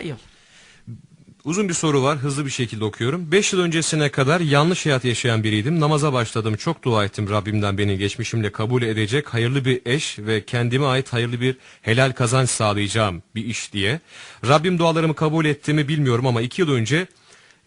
Hayır. Uzun bir soru var. Hızlı bir şekilde okuyorum. 5 yıl öncesine kadar yanlış hayat yaşayan biriydim. Namaza başladım. Çok dua ettim Rabbimden beni geçmişimle kabul edecek hayırlı bir eş ve kendime ait hayırlı bir helal kazanç sağlayacağım bir iş diye. Rabbim dualarımı kabul ettiğimi bilmiyorum ama 2 yıl önce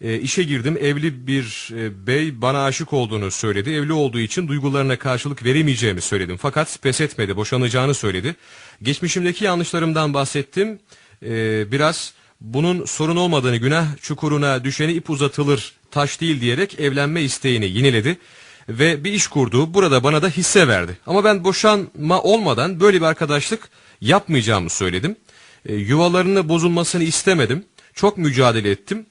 e, işe girdim. Evli bir e, bey bana aşık olduğunu söyledi. Evli olduğu için duygularına karşılık veremeyeceğimi söyledim. Fakat pes etmedi. Boşanacağını söyledi. Geçmişimdeki yanlışlarımdan bahsettim. E, biraz bunun sorun olmadığını, günah çukuruna düşeni ip uzatılır, taş değil diyerek evlenme isteğini yineledi ve bir iş kurdu. Burada bana da hisse verdi. Ama ben boşanma olmadan böyle bir arkadaşlık yapmayacağımı söyledim. E, yuvalarını bozulmasını istemedim. Çok mücadele ettim.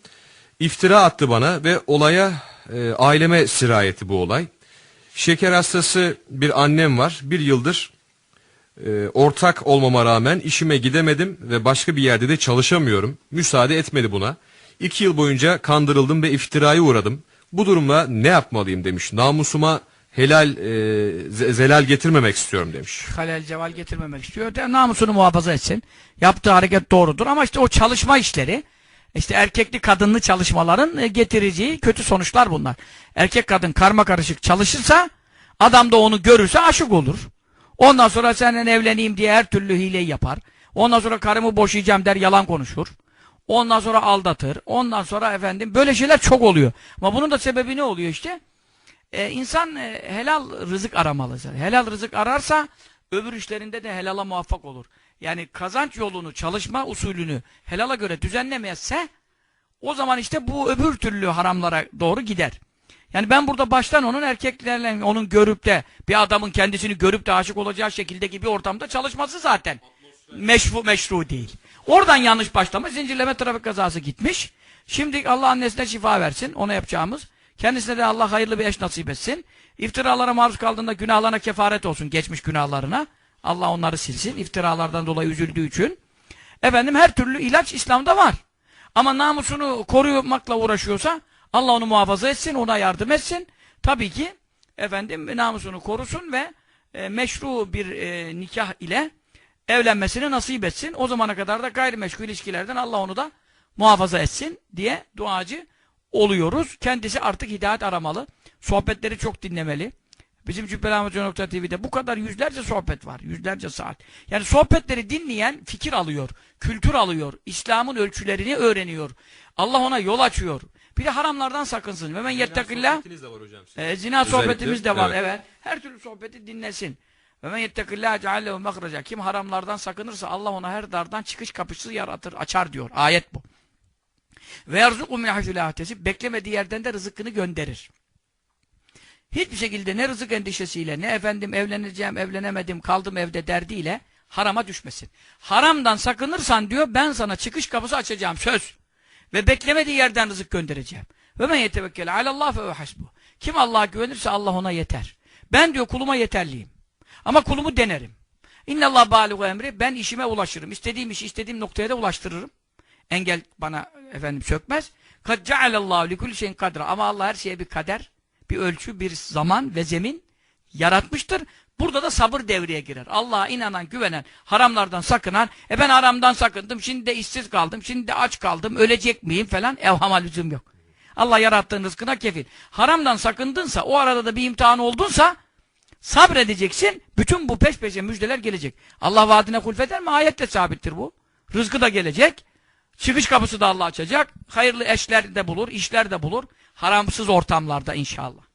İftira attı bana ve olaya e, aileme sirayeti bu olay. Şeker hastası bir annem var. Bir yıldır e, ortak olmama rağmen işime gidemedim ve başka bir yerde de çalışamıyorum. Müsaade etmedi buna. İki yıl boyunca kandırıldım ve iftiraya uğradım. Bu durumda ne yapmalıyım demiş. Namusuma helal e, ze- zelal getirmemek istiyorum demiş. Halal ceval getirmemek istiyor. De, namusunu muhafaza etsin. Yaptığı hareket doğrudur ama işte o çalışma işleri işte erkekli kadınlı çalışmaların e, getireceği kötü sonuçlar bunlar. Erkek kadın karma karışık çalışırsa adam da onu görürse aşık olur. Ondan sonra seninle evleneyim diye her türlü hileyi yapar. Ondan sonra karımı boşayacağım der yalan konuşur. Ondan sonra aldatır. Ondan sonra efendim böyle şeyler çok oluyor. Ama bunun da sebebi ne oluyor işte? Ee, insan e, helal rızık aramalı. Helal rızık ararsa öbür işlerinde de helala muvaffak olur. Yani kazanç yolunu, çalışma usulünü helala göre düzenlemezse o zaman işte bu öbür türlü haramlara doğru gider. Yani ben burada baştan onun erkeklerle onun görüp de bir adamın kendisini görüp de aşık olacağı şekildeki bir ortamda çalışması zaten meşru, meşru değil. Oradan yanlış başlama zincirleme trafik kazası gitmiş. Şimdi Allah annesine şifa versin ona yapacağımız. Kendisine de Allah hayırlı bir eş nasip etsin. İftiralara maruz kaldığında günahlarına kefaret olsun geçmiş günahlarına. Allah onları silsin iftiralardan dolayı üzüldüğü için. Efendim her türlü ilaç İslam'da var. Ama namusunu korumakla uğraşıyorsa Allah onu muhafaza etsin, ona yardım etsin. Tabii ki efendim namusunu korusun ve e, meşru bir e, nikah ile evlenmesini nasip etsin. O zamana kadar da gayrimeşru ilişkilerden Allah onu da muhafaza etsin diye duacı oluyoruz. Kendisi artık hidayet aramalı. Sohbetleri çok dinlemeli. Bizim Cübbelahmethoca.tv'de bu kadar yüzlerce sohbet var. Yüzlerce saat. Yani sohbetleri dinleyen fikir alıyor. Kültür alıyor. İslam'ın ölçülerini öğreniyor. Allah ona yol açıyor. Bir de haramlardan sakınsın. Ve men yettekillah de var hocam. e, zina Özellikle, sohbetimiz de var. evet. Evet. Her türlü sohbeti dinlesin. Ve men yettekillah ceallehu mahraca. Kim haramlardan sakınırsa Allah ona her dardan çıkış kapısı yaratır, açar diyor. Ayet bu. Ve yarzuku min haythu beklemediği yerden de rızkını gönderir. Hiçbir şekilde ne rızık endişesiyle ne efendim evleneceğim, evlenemedim, kaldım evde derdiyle harama düşmesin. Haramdan sakınırsan diyor ben sana çıkış kapısı açacağım söz. Ve beklemediği yerden rızık göndereceğim. Ve men yetevekkele alallah fe hasbu. Kim Allah'a güvenirse Allah ona yeter. Ben diyor kuluma yeterliyim. Ama kulumu denerim. İnnallah baligu emri ben işime ulaşırım. İstediğim işi istediğim noktaya da ulaştırırım. Engel bana efendim sökmez. Kad cealallahu li şeyin kadra. Ama Allah her şeye bir kader, bir ölçü, bir zaman ve zemin yaratmıştır. Burada da sabır devreye girer. Allah'a inanan, güvenen, haramlardan sakınan, e ben haramdan sakındım, şimdi de işsiz kaldım, şimdi de aç kaldım, ölecek miyim falan evhama lüzum yok. Allah yarattığın rızkına kefil. Haramdan sakındınsa, o arada da bir imtihan oldunsa, sabredeceksin, bütün bu peş peşe müjdeler gelecek. Allah vaadine kulfeder mi? Ayette sabittir bu. Rızkı da gelecek, çıkış kapısı da Allah açacak, hayırlı eşler de bulur, işler de bulur, haramsız ortamlarda inşallah.